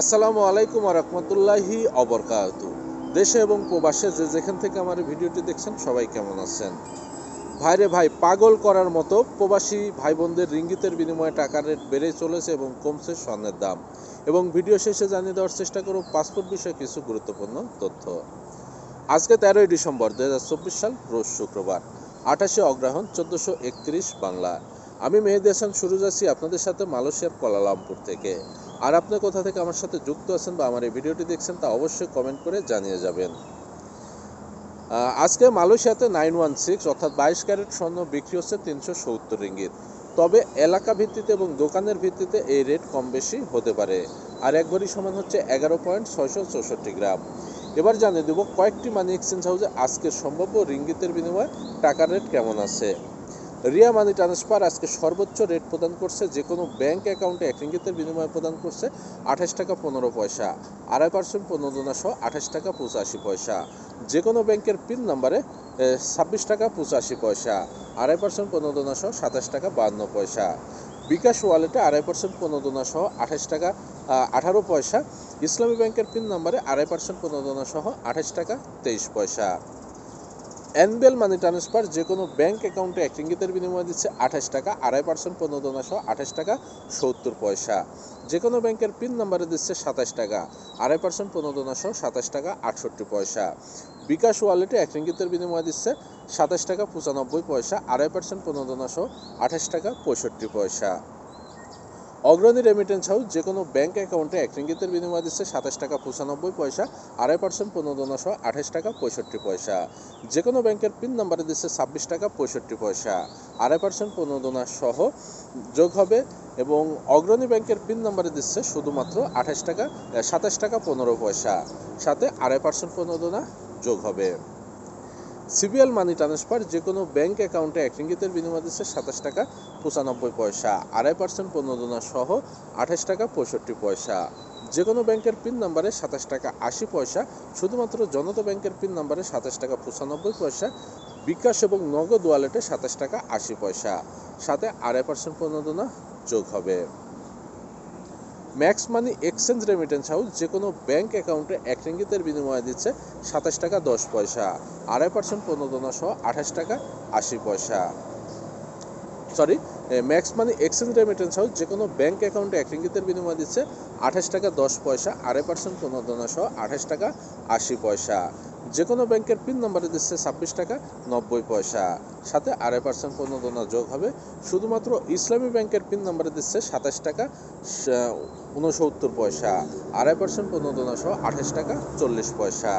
আসসালামু আলাইকুম রহমতুল্লাহি অবরকাত দেশে এবং প্রবাসে যে যেখান থেকে আমার ভিডিওটি দেখছেন, সবাই কেমন আছেন? ভাইরে ভাই, পাগল করার মতো প্রবাসী ভাই বোনদের রিঙ্গিতের বিনিময়ে টাকার রেট বেড়ে চলেছে এবং কমছে স্বর্ণের দাম। এবং ভিডিও শেষে জানিয়ে দেওয়ার চেষ্টা করব পাসপোর্ট বিষয়ে কিছু গুরুত্বপূর্ণ তথ্য। আজকে তেরোই ডিসেম্বর দু হাজার চব্বিশ সাল, রোজ শুক্রবার, আঠাশে অগ্রহণ চোদ্দোশো একত্রিশ বাংলা। আমি মেহেদি হাসান সুরুজ আছি আপনাদের সাথে মালয়েশিয়ার কোলালামপুর থেকে। আর আপনি কোথা থেকে আমার সাথে যুক্ত আছেন বা আমার এই ভিডিওটি দেখছেন তা অবশ্যই কমেন্ট করে জানিয়ে যাবেন। আজকে মালয়েশিয়াতে নাইন ওয়ান সিক্স অর্থাৎ বাইশ ক্যারেট স্বর্ণ বিক্রি হচ্ছে তিনশো সত্তর রিঙ্গিত। তবে এলাকা ভিত্তিতে এবং দোকানের ভিত্তিতে এই রেট কম বেশি হতে পারে। আর এক ভরি সমান হচ্ছে এগারো পয়েন্ট ছয়শো চৌষট্টি গ্রাম। এবার জানিয়ে দেবো কয়েকটি মানি এক্সচেঞ্জ হাউসে আজকে সম্ভাব্য রিঙ্গিতের বিনিময়ে টাকার রেট কেমন আছে। রিয়া মানি ট্রান্সফার আজকে সর্বোচ্চ রেট প্রদান করছে যে কোনো ব্যাংক অ্যাকাউন্টে এক রিঙ্গিতের বিনিময়ে প্রদান করছে আঠাশ টাকা পনেরো পয়সা, আড়াই পার্সেন্ট প্রণোদনা সহ আঠাশ টাকা পঁচাশি পয়সা। যে কোনো ব্যাংকের পিন নাম্বারে ছাব্বিশ টাকা পঁচাশি পয়সা, আড়াই পার্সেন্ট প্রণোদনা সহ সাতাশ টাকা বাহান্ন পয়সা। বিকাশ ওয়ালেটে আড়াই পার্সেন্ট প্রণোদনা সহ আঠাশ টাকা আঠারো পয়সা। ইসলামী ব্যাংকের পিন নাম্বারে আড়াই পার্সেন্ট প্রণোদনা সহ আঠাশ টাকা তেইশ পয়সা। এনবিএল মানি ট্রান্সফার যে কোনো ব্যাঙ্ক অ্যাকাউন্টে এক রিঙ্গিতের বিনিময়ে দিচ্ছে আঠাশ টাকা, আড়াই পার্সেন্ট প্রণোদনা সহ আঠাশ টাকা সত্তর পয়সা। যে কোনো ব্যাংকের পিন নাম্বারে দিচ্ছে সাতাশ টাকা, আড়াই পার্সেন্ট প্রণোদনা সহ সাতাশ টাকা আটষট্টি পয়সা। বিকাশ ওয়ালেটে এক রিঙ্গিতের বিনিময়ে দিচ্ছে সাতাশ টাকা পঁচানব্বই পয়সা, আড়াই পার্সেন্ট প্রণোদনা সহ আঠাশ টাকা পঁয়ষট্টি পয়সা। অগ্রণী রেমিটেন্স হাউস যে কোনো ব্যাংক অ্যাকাউন্টে এক রিঙ্গিতের বিনিময় দিচ্ছে সাতাশ টাকা পঁচানব্বই পয়সা, আড়াই পার্সেন্ট প্রণোদনা সহ আঠাশ টাকা পঁয়ষট্টি পয়সা। যে কোনো ব্যাংকের পিন নাম্বারে দিচ্ছে ছাব্বিশ টাকা পঁয়ষট্টি পয়সা, আড়াই পার্সেন্ট প্রণোদনা সহ যোগ হবে এবং অগ্রণী ব্যাংকের পিন নাম্বারে দিচ্ছে শুধুমাত্র আঠাশ টাকা, সাতাশ টাকা পনেরো পয়সা, সাথে আড়াই পার্সেন্ট প্রণোদনা যোগ হবে। সিবিএল মানি ট্রান্সফার যে কোনো ব্যাংক অ্যাকাউন্টে এক রিঙ্গিতের বিনিময় দিচ্ছে সাতাশ টাকা পঁচানব্বই পয়সা, আড়াই পার্সেন্ট প্রণোদনা সহ আঠাশ টাকা পঁয়ষট্টি পয়সা। যে কোনো ব্যাংকের পিন নাম্বারে সাতাশ টাকা আশি পয়সা, শুধুমাত্র জনতা ব্যাংকের পিন নাম্বারে সাতাশ টাকা পঁচানব্বই পয়সা, বিকাশ এবং নগদ ওয়ালেটে সাতাশ টাকা আশি পয়সা। সাথে আড়াই পার্সেন্ট প্রণোদনা যোগ হবে। Max Money Exchange remittance house যে কোনো ব্যাংক অ্যাকাউন্টে এক রিঙ্গিতের বিনিময়ে দিচ্ছে সাতাশ টাকা দশ পয়সা। আড়াই পার্সেন্ট প্রণোদনা সহ আঠাশ টাকা আশি পয়সা। Sorry Max Money Exchange remittance house যে কোনো ব্যাংক অ্যাকাউন্টে এক রিঙ্গিতের বিনিময়ে দিচ্ছে আঠাশ টাকা দশ পয়সা, আড়াই পার্সেন্ট প্রণোদনা সহ আঠাশ টাকা আশি পয়সা। যে কোনো ব্যাংকের পিন নাম্বারে দিচ্ছে ছাব্বিশ টাকা নব্বই পয়সা। সাথে আড়াই পার্সেন্ট প্রণোদনা যোগ হবে। শুধুমাত্র ইসলামী ব্যাংকের পিন নাম্বারে দিচ্ছে সাতাশ টাকা উনসত্তর পয়সা। আড়াই পার্সেন্ট প্রণোদনা সহ আঠাশ টাকা, চল্লিশ পয়সা।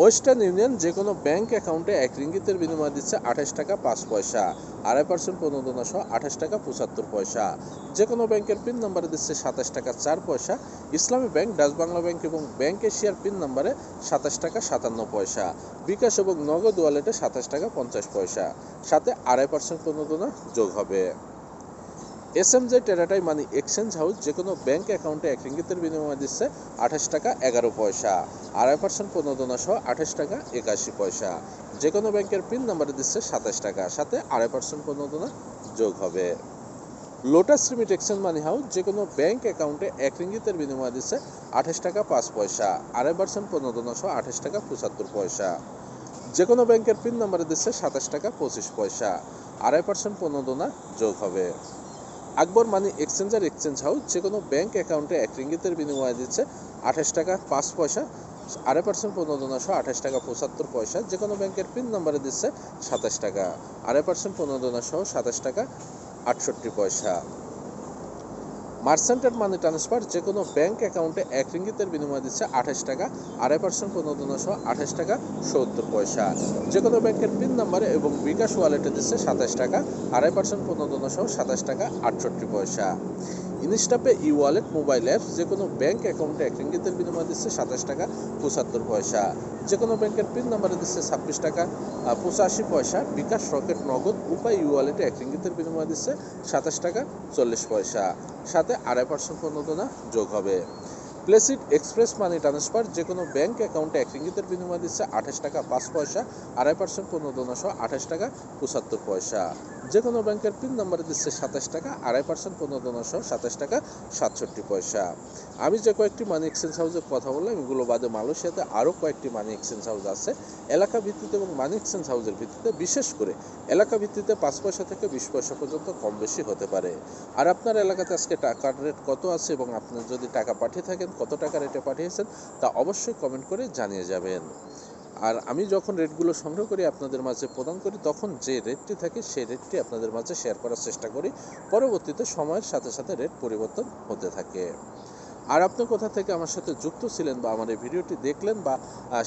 ওয়েস্টার্ন ইউনিয়ন যে কোনো ব্যাংক অ্যাকাউন্টে এক রিঙ্গিতের বিনিময় দিচ্ছে আঠাশ টাকা পাঁচ পয়সা আড়াই পার্সেন্ট প্রণোদনা সহ আঠাশ টাকা পঁচাত্তর পয়সা। যে কোনো ব্যাংকের পিন নাম্বারে দিচ্ছে সাতাশ টাকা চার পয়সা, Islami bank, Dutch Bangla bank এবং ব্যাংক এশিয়ার পিন নাম্বারে সাতাশ টাকা সাতান্ন পয়সা, বিকাশ এবং নগদ ওয়ালেটে সাতাশ টাকা পঞ্চাশ পয়সা। সাথে আড়াই পার্সেন্ট প্রণোদনা যোগ হবে। এস এম জে টেরাটাই মানি এক্সচেঞ্জ হাউস যে কোনো ব্যাংক অ্যাকাউন্টে এক রিঙ্গিতের বিনিময়ে দিচ্ছে আঠাশ টাকা এগারো পয়সা। আড়াই পার্সেন্ট প্রণোদনা সহ আঠাশ টাকা একাশি পয়সা। যে কোনো ব্যাংকের পিন নাম্বারে দিচ্ছে সাতাশ টাকা, সাথে আড়াই পার্সেন্ট প্রণোদনা যোগ হবে। Lotus remit exchange money house যে কোনো ব্যাংক অ্যাকাউন্টে এক রিঙ্গিতের বিনিময়ে দিচ্ছে আঠাশ টাকা পাঁচ পয়সা, আড়াই পার্সেন্ট প্রণোদনা সহ আঠাশ টাকা পঁচাত্তর পয়সা। যে কোনো ব্যাংকের পিন নাম্বারে দিচ্ছে সাতাশ টাকা পঁচিশ পয়সা, আড়াই পার্সেন্ট প্রণোদনা যোগ হবে। Akbar money exchanger exchange house যে কোনো ব্যাংক অ্যাকাউন্টে এক রিঙ্গিতের বিনিময়ে দিচ্ছে আঠাশ টাকা পাঁচ পয়সা, আড়াই পার্সেন্ট প্রণোদনা সহ আঠাশ টাকা পঁচাত্তর পয়সা যে কোনো ব্যাংকের পিন নাম্বারে দিচ্ছে সাতাশ টাকা, আড়াই পার্সেন্ট প্রণোদনা সহ সাতাশ টাকা আটষট্টি পয়সা। মার্সেন্টেড মানি ট্রান্সফার যে কোনো ব্যাংক অ্যাকাউন্টে এক রিঙ্গিতের বিনিময়ে দিচ্ছে আঠাশ টাকা, আড়াই পার্সেন্ট প্রণোদনা সহ আঠাশ টাকা সত্তর পয়সা যে কোনো ব্যাংকের পিন নাম্বারে এবং বিকাশ ওয়ালেটে দিচ্ছে সাতাশ টাকা, আড়াই পার্সেন্ট প্রণোদনা সহ সাতাশ টাকা আটষট্টি পয়সা। InstaPay e wallet mobile apps যে কোনো ব্যাংক অ্যাকাউন্টে এক রিঙ্গিতের বিনিময়ে দিচ্ছে সাতাশ টাকা পঁচাত্তর পয়সা। যে কোনো ব্যাংকের পিন নাম্বারে দিচ্ছে ছাব্বিশ টাকা পঁচাশি পয়সা। বিকাশ রকেট নগদ উপায় ই ওয়ালেটে এক রিঙ্গিতের বিনিময়ে দিচ্ছে সাতাশ টাকা চল্লিশ পয়সা। সাথে আড়াই পার্সেন্ট প্রণোদনা যোগ হবে। প্লেসিড এক্সপ্রেস মানি ট্রান্সফার যে কোনো ব্যাঙ্ক অ্যাকাউন্টে এক রিঙ্গিতের বিনিময় দিচ্ছে আঠাশ টাকা, পাঁচ পয়সা, আড়াই পার্সেন্ট পনেরো সহ আঠাশ টাকা, পঁচাত্তর পয়সা। যে কোনো ব্যাংকের পিন নাম্বারে দিচ্ছে সাতাশ টাকা, আড়াই পার্সেন্ট, পনেরো প্রণোদনা সহ সাতাশ টাকা, সাতষট্টি পয়সা। আমি যে কয়েকটি মানি এক্সচেঞ্জ হাউসের কথা বললাম, এগুলো বাদে মালয়েশিয়াতে আরও কয়েকটি মানি এক্সচেঞ্জ হাউস আছে। এলাকা ভিত্তিতে এবং মানি এক্সচেঞ্জ হাউসের ভিত্তিতে বিশেষ করে এলাকা ভিত্তিতে পাঁচ পয়সা থেকে বিশ পয়সা পর্যন্ত কম বেশি হতে পারে। আর আপনার এলাকাতে আজকে টাকার রেট কত আছে এবং আপনি যদি টাকা পাঠিয়ে থাকেন, কত টাকা রেটে পাঠিয়েছেন, তা অবশ্যই কমেন্ট করে জানিয়ে যাবেন। আর আমি যখন রেটগুলো সংগ্রহ করি আপনাদের মাঝে প্রদান করি, তখন যে রেটটি থাকে সেই রেটটি আপনাদের মাঝে শেয়ার করার চেষ্টা করি। পরবর্তীতে সময়ের সাথে সাথে রেট পরিবর্তন হতে থাকে। আর আপনি কোথা থেকে আমার সাথে যুক্ত ছিলেন বা আমার এই ভিডিওটি দেখলেন বা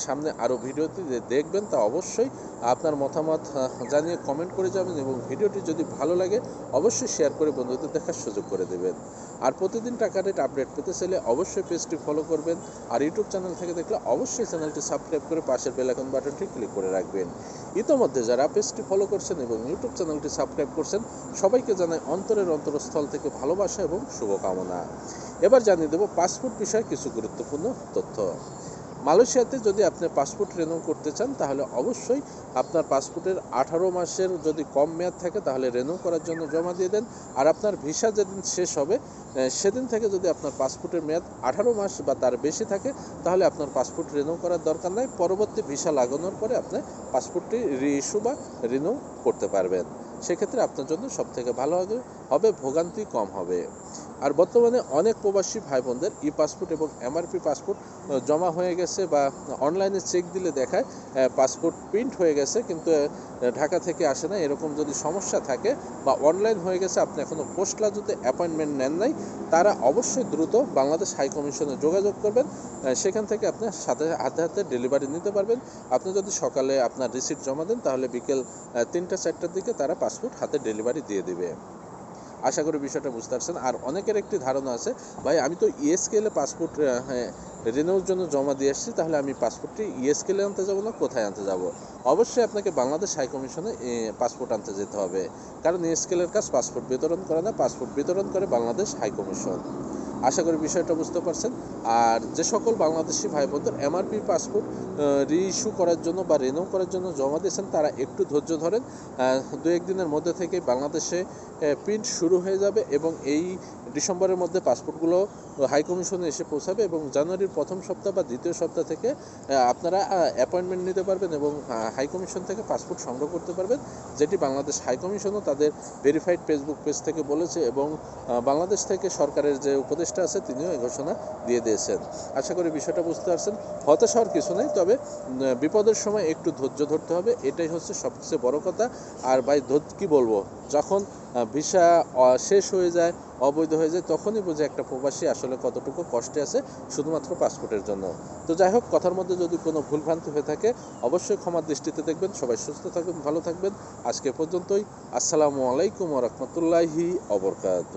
সামনে আরও ভিডিওটি দেখবেন তা অবশ্যই আপনার মতামত জানিয়ে কমেন্ট করে যাবেন এবং ভিডিওটি যদি ভালো লাগে অবশ্যই শেয়ার করে বন্ধুদের দেখার সুযোগ করে দেবেন। আর প্রতিদিন টাকা রেট আপডেট পেতে চাইলে অবশ্যই পেজটি ফলো করবেন আর ইউটিউব চ্যানেল থেকে দেখলে অবশ্যই চ্যানেলটি সাবস্ক্রাইব করে পাশের বেল আইকন বাটনটি ক্লিক করে রাখবেন। ইতোমধ্যে যারা পেজটি ফলো করছেন এবং ইউটিউব চ্যানেলটি সাবস্ক্রাইব করছেন, সবাইকে জানাই অন্তরের অন্তরস্থল থেকে ভালোবাসা এবং শুভকামনা। এবার জানিয়ে দেবো পাসপোর্ট বিষয়ে কিছু গুরুত্বপূর্ণ তথ্য। মালয়েশিয়াতে যদি আপনি পাসপোর্ট রেনিউ করতে চান, তাহলে অবশ্যই আপনার পাসপোর্টের আঠারো মাসের যদি কম মেয়াদ থাকে, তাহলে রেনিউ করার জন্য জমা দিয়ে দেন। আর আপনার ভিসা যেদিন শেষ হবে সেদিন থেকে যদি আপনার পাসপোর্টের মেয়াদ আঠারো মাস বা তার বেশি থাকে, তাহলে আপনার পাসপোর্ট রিনিউ করার দরকার নাই। পরবর্তী ভিসা লাগানোর পরে আপনি পাসপোর্টটি রিইস্যু বা রিনিউ করতে পারবেন। সেক্ষেত্রে আপনার জন্য সব থেকে ভালো হবে ভোগান্তি কম হবে। আর বর্তমানে অনেক প্রবাসী ভাই বোনদের ই পাসপোর্ট এবং এমআরপি পাসপোর্ট জমা হয়ে গেছে বা অনলাইনে চেক দিলে দেখায় পাসপোর্ট প্রিন্ট হয়ে গেছে, কিন্তু ঢাকা থেকে আসে না। এরকম যদি সমস্যা থাকে বা অনলাইন হয়ে গেছে, আপনি এখনও পোস্ট লাজুতে অ্যাপয়েন্টমেন্ট নেন নাই, তারা অবশ্যই দ্রুত বাংলাদেশ হাই কমিশনে যোগাযোগ করবেন। সেখান থেকে আপনার সাথে হাতে হাতে ডেলিভারি নিতে পারবেন। আপনি যদি সকালে আপনার রিসিপ্ট জমা দেন, তাহলে বিকেল তিনটা চারটার দিকে তারা পাসপোর্ট হাতে ডেলিভারি দিয়ে দিবে। আশা করি বিষয়টা বুঝতে পারছেন। আর অনেকের একটি ধারণা আছে, ভাই, আমি তো ইএসকেলে পাসপোর্ট রিনিউর জন্য জমা দিয়ে আসছি তাহলে আমি পাসপোর্টটি ইএসকেলে আনতে যাব না, কোথায় আনতে যাব? অবশ্যই আপনাকে বাংলাদেশ হাই কমিশনে পাসপোর্ট আনতে যেতে হবে। কারণ ইএসকেলের কাজ পাসপোর্ট বিতরণ করে না পাসপোর্ট বিতরণ করে বাংলাদেশ হাই কমিশন আশা করি বিষয়টা বুঝতে পারছেন। আর যে সকল বাংলাদেশি ভাই বোনদের এমআরপি পাসপোর্ট রিইস্যু করার জন্য বা রিনিউ করার জন্য জমা দিয়েছেন, তারা একটু ধৈর্য ধরেন। দু একদিনের মধ্যে থেকে বাংলাদেশে প্রিন্ট শুরু হয়ে যাবে এবং এই ডিসেম্বরের মধ্যে পাসপোর্টগুলো হাই কমিশনে এসে পৌঁছাবে এবং জানুয়ারির প্রথম সপ্তাহ বা দ্বিতীয় সপ্তাহ থেকে আপনারা অ্যাপয়েন্টমেন্ট নিতে পারবেন এবং হাই কমিশন থেকে পাসপোর্ট সংগ্রহ করতে পারবেন, যেটি বাংলাদেশ হাই কমিশনও তাদের ভেরিফাইড ফেসবুক পেজ থেকে বলেছে এবং বাংলাদেশ থেকে সরকারের যে উপদেষ্টা আছে, তিনিও এই ঘোষণা দিয়ে দিয়েছেন। আশা করি বিষয়টা বুঝতে পারছেন। হতাশ হওয়ার কিছু নেই, তবে বিপদের সময় একটু ধৈর্য ধরতে হবে, এটাই হচ্ছে সবচেয়ে বড় কথা। আর ভাই, ধৈর্য, কী বলব? যখন ভিসা শেষ হয়ে যায়, অবৈধ হয়ে যায়, তখনই বুঝে একটা প্রবাসী আসলে কতটুকু কষ্টে আছে, শুধুমাত্র পাসপোর্টের জন্য। তো যাই হোক, কথার মধ্যে যদি কোনো ভুলভ্রান্তি হয়ে থাকে, অবশ্যই ক্ষমার দৃষ্টিতে দেখবেন। সবাই সুস্থ থাকবেন ভালো থাকবেন। আজকে পর্যন্তই। আসসালামু আলাইকুম রহমতুল্লাহি অবরকাত